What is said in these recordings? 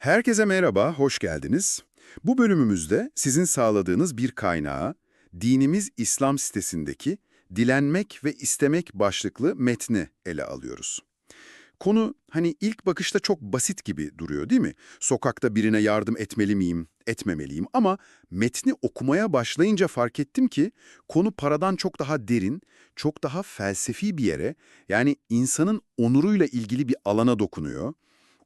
Herkese merhaba, hoş geldiniz. Bu bölümümüzde sizin sağladığınız bir kaynağı, Dinimiz İslam sitesindeki Dilenmek ve İstemek başlıklı metni ele alıyoruz. Konu hani ilk bakışta çok basit gibi duruyor değil mi? Sokakta birine yardım etmeli miyim, etmemeliyim ama metni okumaya başlayınca fark ettim ki konu paradan çok daha derin, çok daha felsefi bir yere yani insanın onuruyla ilgili bir alana dokunuyor.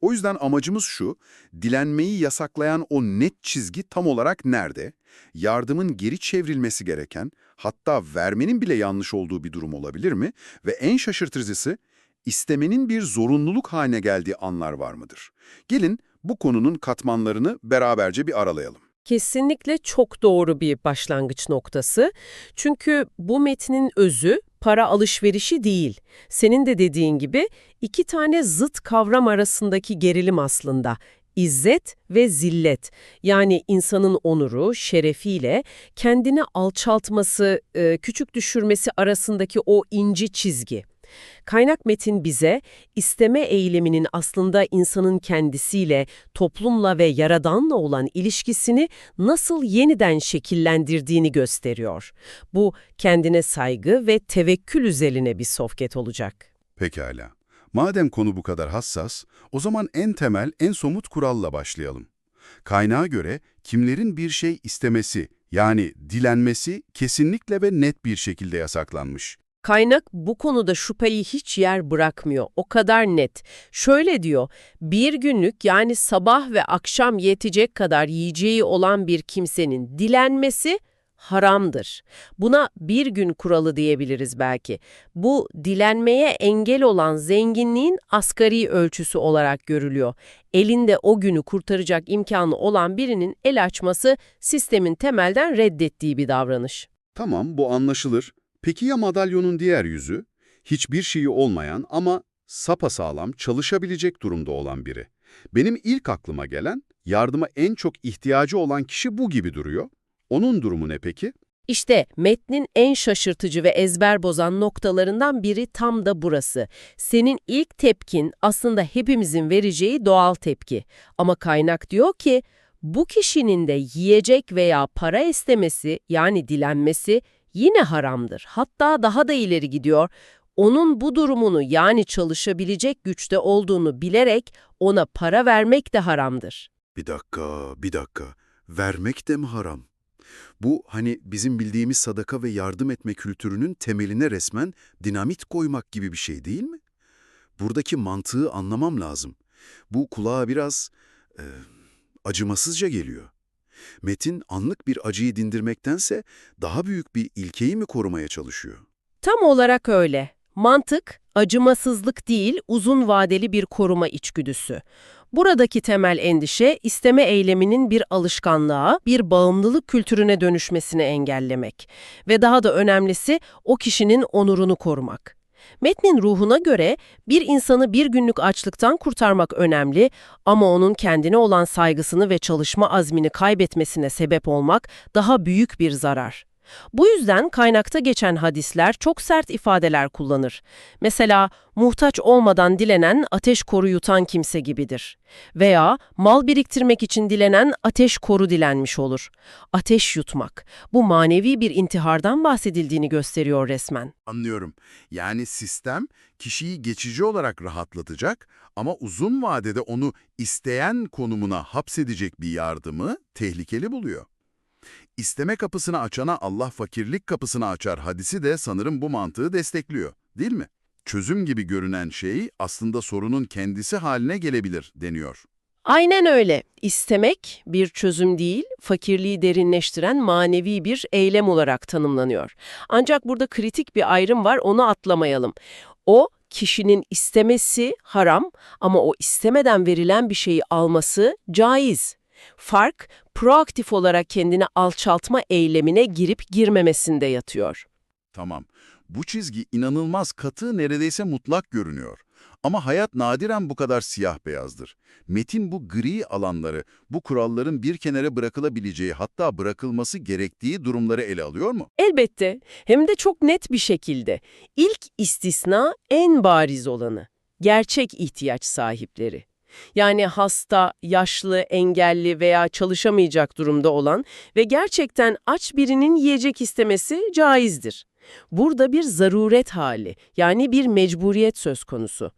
O yüzden amacımız şu, dilenmeyi yasaklayan o net çizgi tam olarak nerede? Yardımın geri çevrilmesi gereken, hatta vermenin bile yanlış olduğu bir durum olabilir mi? Ve en şaşırtıcısı, istemenin bir zorunluluk haline geldiği anlar var mıdır? Gelin bu konunun katmanlarını beraberce bir aralayalım. Kesinlikle çok doğru bir başlangıç noktası. Çünkü bu metnin özü para alışverişi değil. Senin de dediğin gibi iki tane zıt kavram arasındaki gerilim aslında. İzzet ve zillet. Yani insanın onuru, şerefiyle kendini alçaltması, e, küçük düşürmesi arasındaki o inci çizgi. Kaynak metin bize isteme eyleminin aslında insanın kendisiyle, toplumla ve yaradanla olan ilişkisini nasıl yeniden şekillendirdiğini gösteriyor. Bu kendine saygı ve tevekkül üzerine bir sohbet olacak. Pekala. Madem konu bu kadar hassas, o zaman en temel, en somut kuralla başlayalım. Kaynağa göre kimlerin bir şey istemesi, yani dilenmesi kesinlikle ve net bir şekilde yasaklanmış. Kaynak bu konuda şüpheyi hiç yer bırakmıyor. O kadar net. Şöyle diyor, bir günlük yani sabah ve akşam yetecek kadar yiyeceği olan bir kimsenin dilenmesi haramdır. Buna bir gün kuralı diyebiliriz belki. Bu dilenmeye engel olan zenginliğin asgari ölçüsü olarak görülüyor. Elinde o günü kurtaracak imkanı olan birinin el açması sistemin temelden reddettiği bir davranış. Tamam, bu anlaşılır. Peki ya madalyonun diğer yüzü? Hiçbir şeyi olmayan ama sapasağlam çalışabilecek durumda olan biri. Benim ilk aklıma gelen, yardıma en çok ihtiyacı olan kişi bu gibi duruyor. Onun durumu ne peki? İşte metnin en şaşırtıcı ve ezber bozan noktalarından biri tam da burası. Senin ilk tepkin aslında hepimizin vereceği doğal tepki. Ama kaynak diyor ki bu kişinin de yiyecek veya para istemesi yani dilenmesi yine haramdır. Hatta daha da ileri gidiyor. Onun bu durumunu yani çalışabilecek güçte olduğunu bilerek ona para vermek de haramdır. Bir dakika, bir dakika. Vermek de mi haram? Bu hani bizim bildiğimiz sadaka ve yardım etme kültürünün temeline resmen dinamit koymak gibi bir şey değil mi? Buradaki mantığı anlamam lazım. Bu kulağa biraz e, acımasızca geliyor. Metin anlık bir acıyı dindirmektense daha büyük bir ilkeyi mi korumaya çalışıyor? Tam olarak öyle. Mantık, acımasızlık değil, uzun vadeli bir koruma içgüdüsü. Buradaki temel endişe, isteme eyleminin bir alışkanlığa, bir bağımlılık kültürüne dönüşmesini engellemek. Ve daha da önemlisi, o kişinin onurunu korumak. Metnin ruhuna göre bir insanı bir günlük açlıktan kurtarmak önemli ama onun kendine olan saygısını ve çalışma azmini kaybetmesine sebep olmak daha büyük bir zarar. Bu yüzden kaynakta geçen hadisler çok sert ifadeler kullanır. Mesela muhtaç olmadan dilenen ateş koru yutan kimse gibidir. Veya mal biriktirmek için dilenen ateş koru dilenmiş olur. Ateş yutmak. Bu manevi bir intihardan bahsedildiğini gösteriyor resmen. Anlıyorum. Yani sistem kişiyi geçici olarak rahatlatacak ama uzun vadede onu isteyen konumuna hapsedecek bir yardımı tehlikeli buluyor. İsteme kapısını açana Allah fakirlik kapısını açar hadisi de sanırım bu mantığı destekliyor, değil mi? Çözüm gibi görünen şey aslında sorunun kendisi haline gelebilir deniyor. Aynen öyle. İstemek bir çözüm değil, fakirliği derinleştiren manevi bir eylem olarak tanımlanıyor. Ancak burada kritik bir ayrım var, onu atlamayalım. O, kişinin istemesi haram ama o istemeden verilen bir şeyi alması caiz. Fark, proaktif olarak kendini alçaltma eylemine girip girmemesinde yatıyor. Tamam, bu çizgi inanılmaz katı neredeyse mutlak görünüyor. Ama hayat nadiren bu kadar siyah beyazdır. Metin bu gri alanları, bu kuralların bir kenara bırakılabileceği hatta bırakılması gerektiği durumları ele alıyor mu? Elbette, hem de çok net bir şekilde. İlk istisna en bariz olanı, gerçek ihtiyaç sahipleri. Yani hasta, yaşlı, engelli veya çalışamayacak durumda olan ve gerçekten aç birinin yiyecek istemesi caizdir. Burada bir zaruret hali, yani bir mecburiyet söz konusu.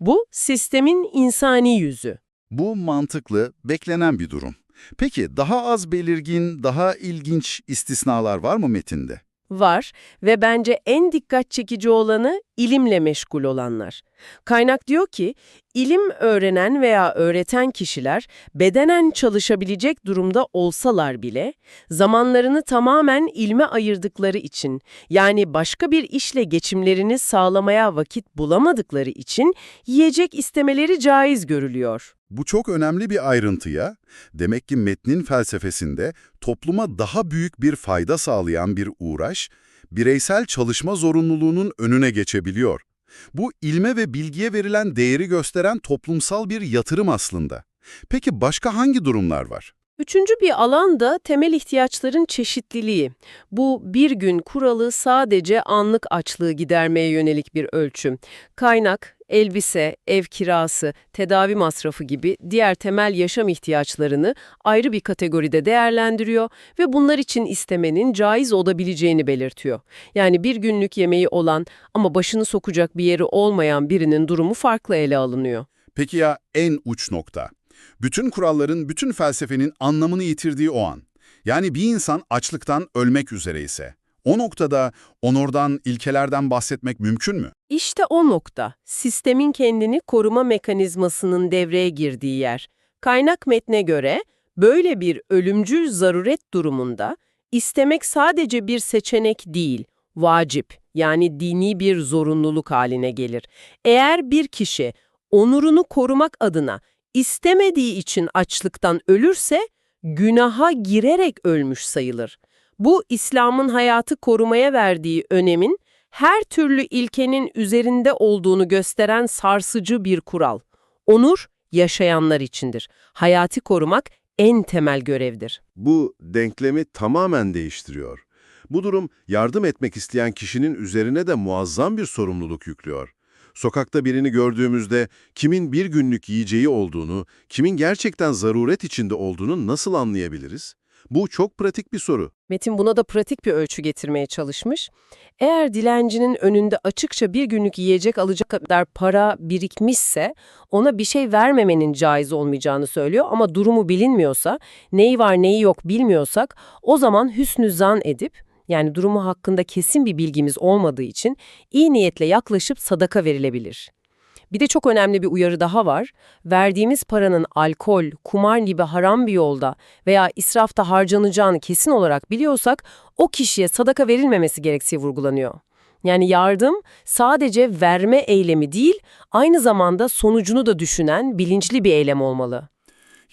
Bu sistemin insani yüzü. Bu mantıklı, beklenen bir durum. Peki daha az belirgin, daha ilginç istisnalar var mı metinde? Var ve bence en dikkat çekici olanı ilimle meşgul olanlar. Kaynak diyor ki, ilim öğrenen veya öğreten kişiler bedenen çalışabilecek durumda olsalar bile zamanlarını tamamen ilme ayırdıkları için yani başka bir işle geçimlerini sağlamaya vakit bulamadıkları için yiyecek istemeleri caiz görülüyor. Bu çok önemli bir ayrıntıya, demek ki metnin felsefesinde topluma daha büyük bir fayda sağlayan bir uğraş, bireysel çalışma zorunluluğunun önüne geçebiliyor. Bu ilme ve bilgiye verilen değeri gösteren toplumsal bir yatırım aslında. Peki başka hangi durumlar var? Üçüncü bir alan da temel ihtiyaçların çeşitliliği. Bu bir gün kuralı sadece anlık açlığı gidermeye yönelik bir ölçüm. Kaynak, elbise, ev kirası, tedavi masrafı gibi diğer temel yaşam ihtiyaçlarını ayrı bir kategoride değerlendiriyor ve bunlar için istemenin caiz olabileceğini belirtiyor. Yani bir günlük yemeği olan ama başını sokacak bir yeri olmayan birinin durumu farklı ele alınıyor. Peki ya en uç nokta? Bütün kuralların, bütün felsefenin anlamını yitirdiği o an. Yani bir insan açlıktan ölmek üzere ise, o noktada onurdan, ilkelerden bahsetmek mümkün mü? İşte o nokta, sistemin kendini koruma mekanizmasının devreye girdiği yer. Kaynak metne göre, böyle bir ölümcül zaruret durumunda, istemek sadece bir seçenek değil, vacip, yani dini bir zorunluluk haline gelir. Eğer bir kişi, onurunu korumak adına istemediği için açlıktan ölürse, günaha girerek ölmüş sayılır. Bu, İslam'ın hayatı korumaya verdiği önemin, her türlü ilkenin üzerinde olduğunu gösteren sarsıcı bir kural. Onur, yaşayanlar içindir. Hayatı korumak en temel görevdir. Bu denklemi tamamen değiştiriyor. Bu durum yardım etmek isteyen kişinin üzerine de muazzam bir sorumluluk yüklüyor. Sokakta birini gördüğümüzde kimin bir günlük yiyeceği olduğunu, kimin gerçekten zaruret içinde olduğunu nasıl anlayabiliriz? Bu çok pratik bir soru. Metin buna da pratik bir ölçü getirmeye çalışmış. Eğer dilencinin önünde açıkça bir günlük yiyecek alacak kadar para birikmişse ona bir şey vermemenin caiz olmayacağını söylüyor ama durumu bilinmiyorsa, neyi var neyi yok bilmiyorsak o zaman hüsnü zan edip yani durumu hakkında kesin bir bilgimiz olmadığı için iyi niyetle yaklaşıp sadaka verilebilir. Bir de çok önemli bir uyarı daha var. Verdiğimiz paranın alkol, kumar gibi haram bir yolda veya israfta harcanacağını kesin olarak biliyorsak o kişiye sadaka verilmemesi gerektiği vurgulanıyor. Yani yardım sadece verme eylemi değil, aynı zamanda sonucunu da düşünen bilinçli bir eylem olmalı.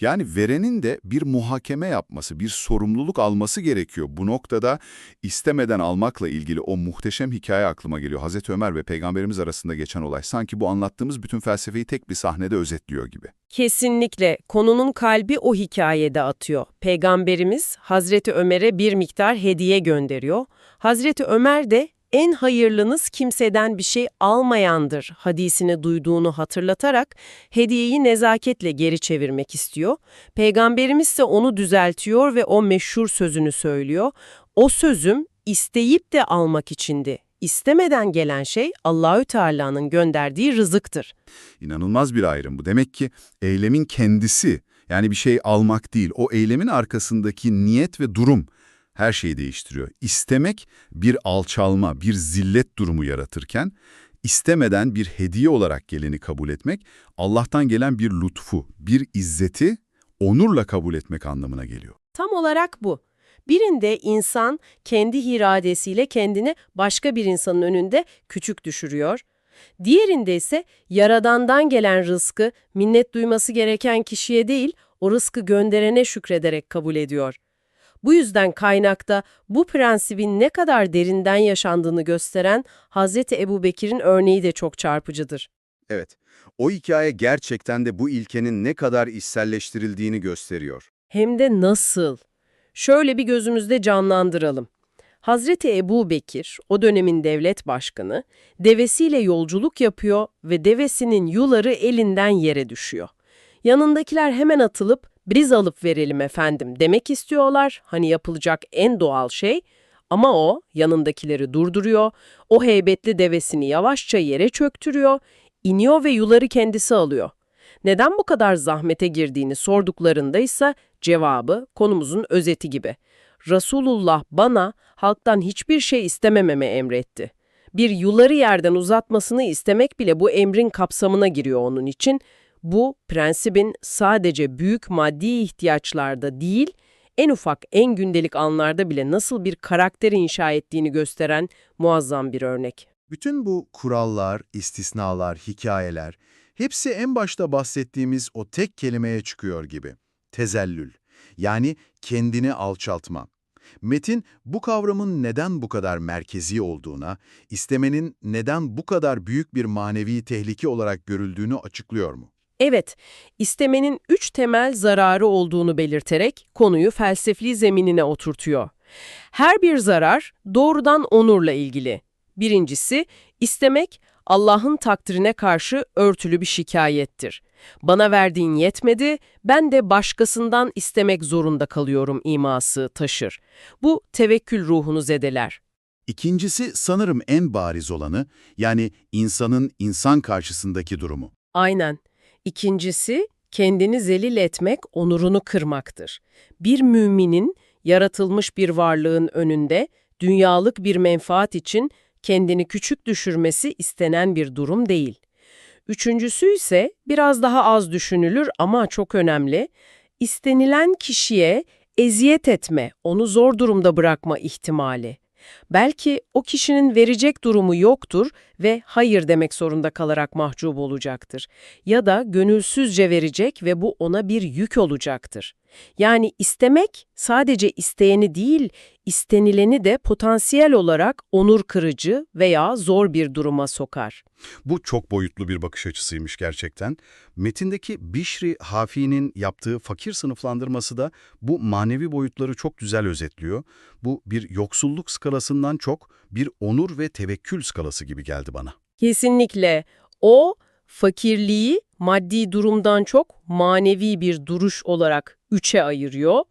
Yani verenin de bir muhakeme yapması, bir sorumluluk alması gerekiyor. Bu noktada istemeden almakla ilgili o muhteşem hikaye aklıma geliyor. Hazreti Ömer ve Peygamberimiz arasında geçen olay sanki bu anlattığımız bütün felsefeyi tek bir sahnede özetliyor gibi. Kesinlikle konunun kalbi o hikayede atıyor. Peygamberimiz Hazreti Ömer'e bir miktar hediye gönderiyor. Hazreti Ömer de en hayırlınız kimseden bir şey almayandır hadisini duyduğunu hatırlatarak hediyeyi nezaketle geri çevirmek istiyor. Peygamberimiz ise onu düzeltiyor ve o meşhur sözünü söylüyor. O sözüm isteyip de almak içindi. İstemeden gelen şey Allahü Teala'nın gönderdiği rızıktır. İnanılmaz bir ayrım bu. Demek ki eylemin kendisi, yani bir şey almak değil, o eylemin arkasındaki niyet ve durum her şeyi değiştiriyor. İstemek bir alçalma, bir zillet durumu yaratırken, istemeden bir hediye olarak geleni kabul etmek, Allah'tan gelen bir lütfu, bir izzeti onurla kabul etmek anlamına geliyor. Tam olarak bu. Birinde insan kendi iradesiyle kendini başka bir insanın önünde küçük düşürüyor. Diğerinde ise yaradandan gelen rızkı minnet duyması gereken kişiye değil, o rızkı gönderene şükrederek kabul ediyor. Bu yüzden kaynakta bu prensibin ne kadar derinden yaşandığını gösteren Hazreti Ebubekir'in örneği de çok çarpıcıdır. Evet, o hikaye gerçekten de bu ilkenin ne kadar içselleştirildiğini gösteriyor. Hem de nasıl? Şöyle bir gözümüzde canlandıralım. Hazreti Ebu Bekir, o dönemin devlet başkanı, devesiyle yolculuk yapıyor ve devesinin yuları elinden yere düşüyor. Yanındakiler hemen atılıp briz alıp verelim efendim demek istiyorlar. Hani yapılacak en doğal şey. Ama o yanındakileri durduruyor, o heybetli devesini yavaşça yere çöktürüyor, iniyor ve yuları kendisi alıyor. Neden bu kadar zahmete girdiğini sorduklarında ise cevabı konumuzun özeti gibi. Resulullah bana halktan hiçbir şey istemememe emretti. Bir yuları yerden uzatmasını istemek bile bu emrin kapsamına giriyor onun için. Bu prensibin sadece büyük maddi ihtiyaçlarda değil, en ufak en gündelik anlarda bile nasıl bir karakter inşa ettiğini gösteren muazzam bir örnek. Bütün bu kurallar, istisnalar, hikayeler hepsi en başta bahsettiğimiz o tek kelimeye çıkıyor gibi. Tezellül. Yani kendini alçaltma. Metin bu kavramın neden bu kadar merkezi olduğuna, istemenin neden bu kadar büyük bir manevi tehlike olarak görüldüğünü açıklıyor mu? Evet, istemenin üç temel zararı olduğunu belirterek konuyu felsefi zeminine oturtuyor. Her bir zarar doğrudan onurla ilgili. Birincisi, istemek Allah'ın takdirine karşı örtülü bir şikayettir. Bana verdiğin yetmedi, ben de başkasından istemek zorunda kalıyorum iması taşır. Bu tevekkül ruhunu zedeler. İkincisi sanırım en bariz olanı, yani insanın insan karşısındaki durumu. Aynen. İkincisi, kendini zelil etmek, onurunu kırmaktır. Bir müminin, yaratılmış bir varlığın önünde, dünyalık bir menfaat için kendini küçük düşürmesi istenen bir durum değil. Üçüncüsü ise biraz daha az düşünülür ama çok önemli. İstenilen kişiye eziyet etme, onu zor durumda bırakma ihtimali. Belki o kişinin verecek durumu yoktur ve hayır demek zorunda kalarak mahcup olacaktır. Ya da gönülsüzce verecek ve bu ona bir yük olacaktır. Yani istemek sadece isteyeni değil, istenileni de potansiyel olarak onur kırıcı veya zor bir duruma sokar. Bu çok boyutlu bir bakış açısıymış gerçekten. Metindeki Bişri Hafi'nin yaptığı fakir sınıflandırması da bu manevi boyutları çok güzel özetliyor. Bu bir yoksulluk skalasından çok bir onur ve tevekkül skalası gibi geldi bana. Kesinlikle o fakirliği maddi durumdan çok manevi bir duruş olarak üçe ayırıyor.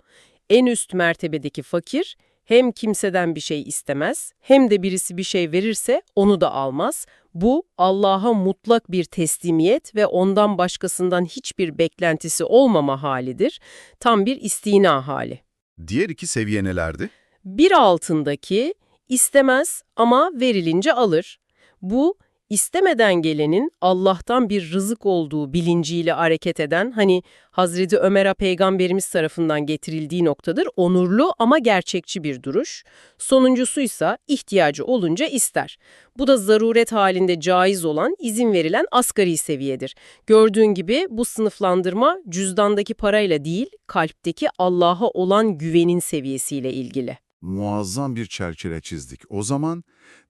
En üst mertebedeki fakir hem kimseden bir şey istemez hem de birisi bir şey verirse onu da almaz. Bu Allah'a mutlak bir teslimiyet ve ondan başkasından hiçbir beklentisi olmama halidir. Tam bir istina hali. Diğer iki seviye nelerdi? Bir altındaki istemez ama verilince alır. Bu istemeden gelenin Allah'tan bir rızık olduğu bilinciyle hareket eden hani Hazreti Ömer'e peygamberimiz tarafından getirildiği noktadır. Onurlu ama gerçekçi bir duruş. Sonuncusuysa ihtiyacı olunca ister. Bu da zaruret halinde caiz olan izin verilen asgari seviyedir. Gördüğün gibi bu sınıflandırma cüzdandaki parayla değil kalpteki Allah'a olan güvenin seviyesiyle ilgili. Muazzam bir çerçeve çizdik. O zaman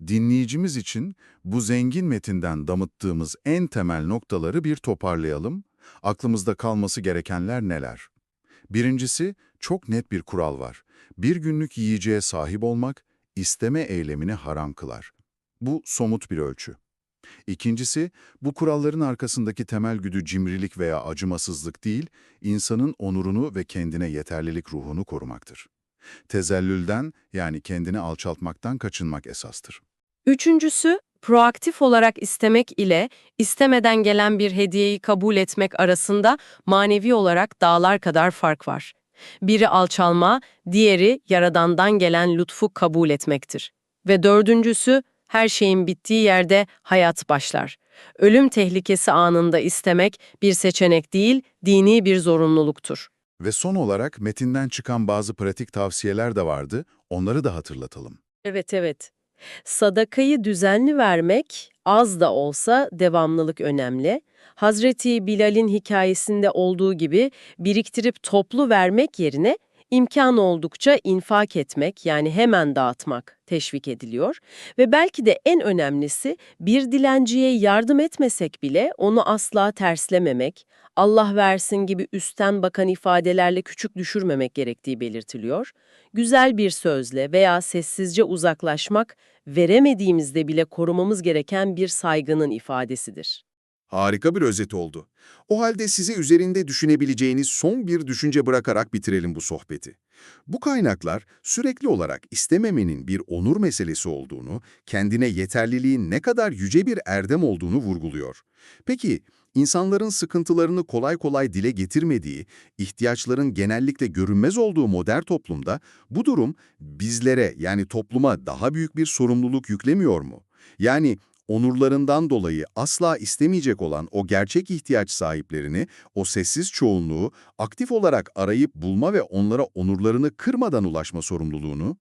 dinleyicimiz için bu zengin metinden damıttığımız en temel noktaları bir toparlayalım. Aklımızda kalması gerekenler neler? Birincisi, çok net bir kural var. Bir günlük yiyeceğe sahip olmak, isteme eylemini haram kılar. Bu somut bir ölçü. İkincisi, bu kuralların arkasındaki temel güdü cimrilik veya acımasızlık değil, insanın onurunu ve kendine yeterlilik ruhunu korumaktır. Tezellülden yani kendini alçaltmaktan kaçınmak esastır. Üçüncüsü, proaktif olarak istemek ile istemeden gelen bir hediyeyi kabul etmek arasında manevi olarak dağlar kadar fark var. Biri alçalma, diğeri yaradandan gelen lütfu kabul etmektir. Ve dördüncüsü, her şeyin bittiği yerde hayat başlar. Ölüm tehlikesi anında istemek bir seçenek değil, dini bir zorunluluktur. Ve son olarak metinden çıkan bazı pratik tavsiyeler de vardı, onları da hatırlatalım. Evet evet. Sadakayı düzenli vermek, az da olsa devamlılık önemli. Hazreti Bilal'in hikayesinde olduğu gibi biriktirip toplu vermek yerine imkan oldukça infak etmek yani hemen dağıtmak teşvik ediliyor. Ve belki de en önemlisi bir dilenciye yardım etmesek bile onu asla terslememek, Allah versin gibi üstten bakan ifadelerle küçük düşürmemek gerektiği belirtiliyor. Güzel bir sözle veya sessizce uzaklaşmak, veremediğimizde bile korumamız gereken bir saygının ifadesidir. Harika bir özet oldu. O halde size üzerinde düşünebileceğiniz son bir düşünce bırakarak bitirelim bu sohbeti. Bu kaynaklar sürekli olarak istememenin bir onur meselesi olduğunu, kendine yeterliliğin ne kadar yüce bir erdem olduğunu vurguluyor. Peki, insanların sıkıntılarını kolay kolay dile getirmediği, ihtiyaçların genellikle görünmez olduğu modern toplumda bu durum bizlere yani topluma daha büyük bir sorumluluk yüklemiyor mu? Yani onurlarından dolayı asla istemeyecek olan o gerçek ihtiyaç sahiplerini, o sessiz çoğunluğu aktif olarak arayıp bulma ve onlara onurlarını kırmadan ulaşma sorumluluğunu